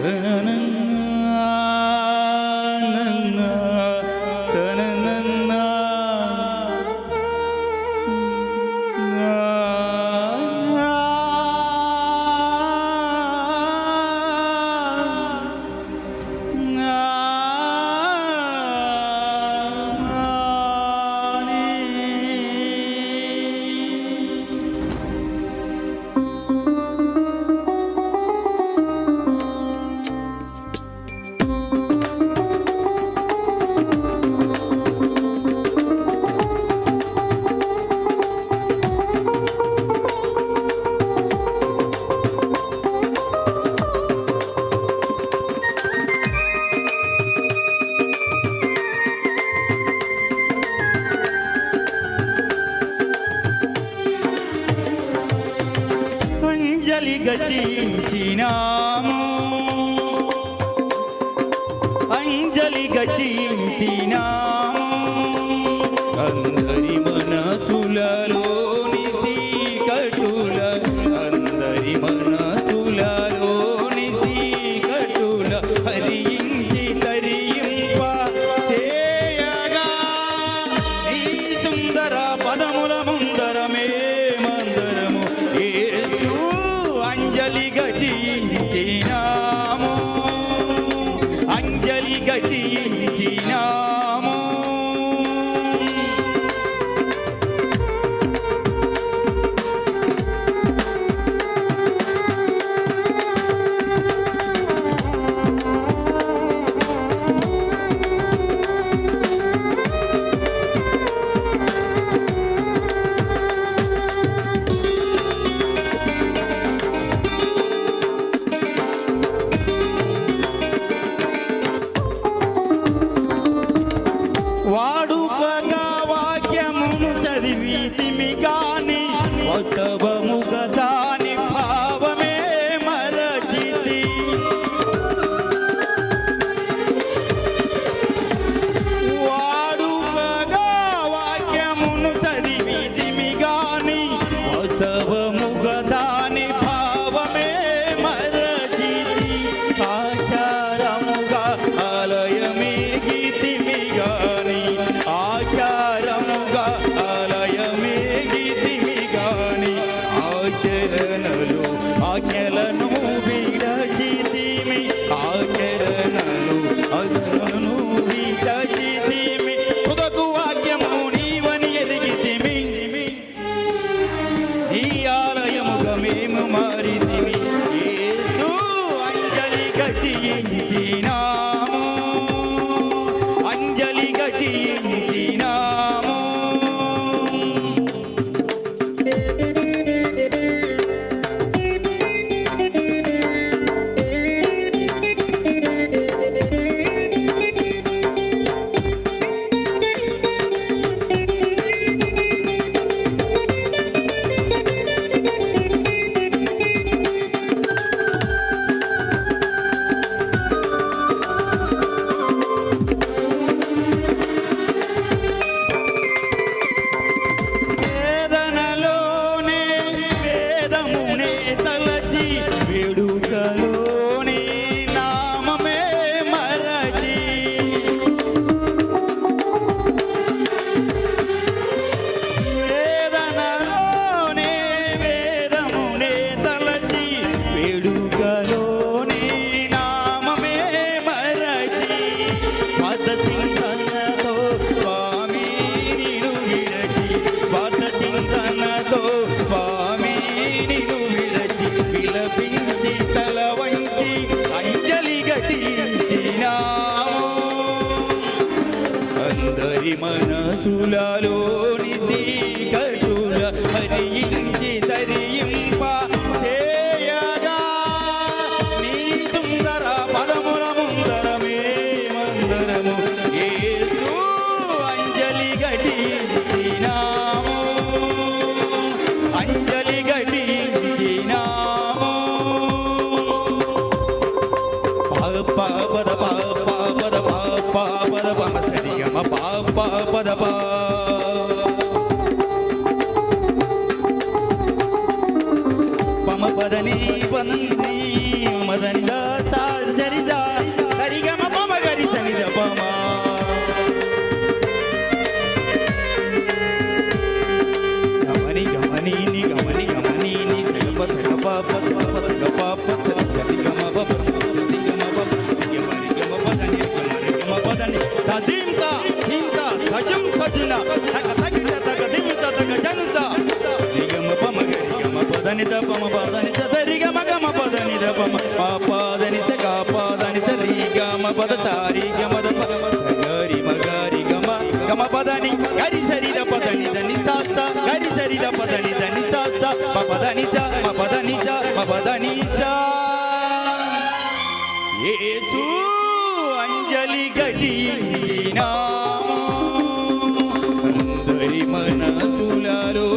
na గతించినా. అంజలి గటించినాము అంజలి గటించినాము అంజలి గటించినాము உனே தலை మనసులలో పద పమ పదని పదంది మదని దా సా సరిగమ పమ గరి సని ద గమని గమని ని గమని గమని ని సగప సగప సగప గమ గమ గమని గమ పదని గమని గమ పదని పాదని దమ పాదని సరిగ మగమ పదని దమ పా పాదని స గా పాదని సరి గమ పద సారి గమ ద గరి మగరి గమ గమ పదని గరి సరి ద పదని దని సా సా గరి సరి ద పదని దని సా సా పదని స మ పదని స మ పదని స. యేసు అంజలి గడినా అందరి మనసులలో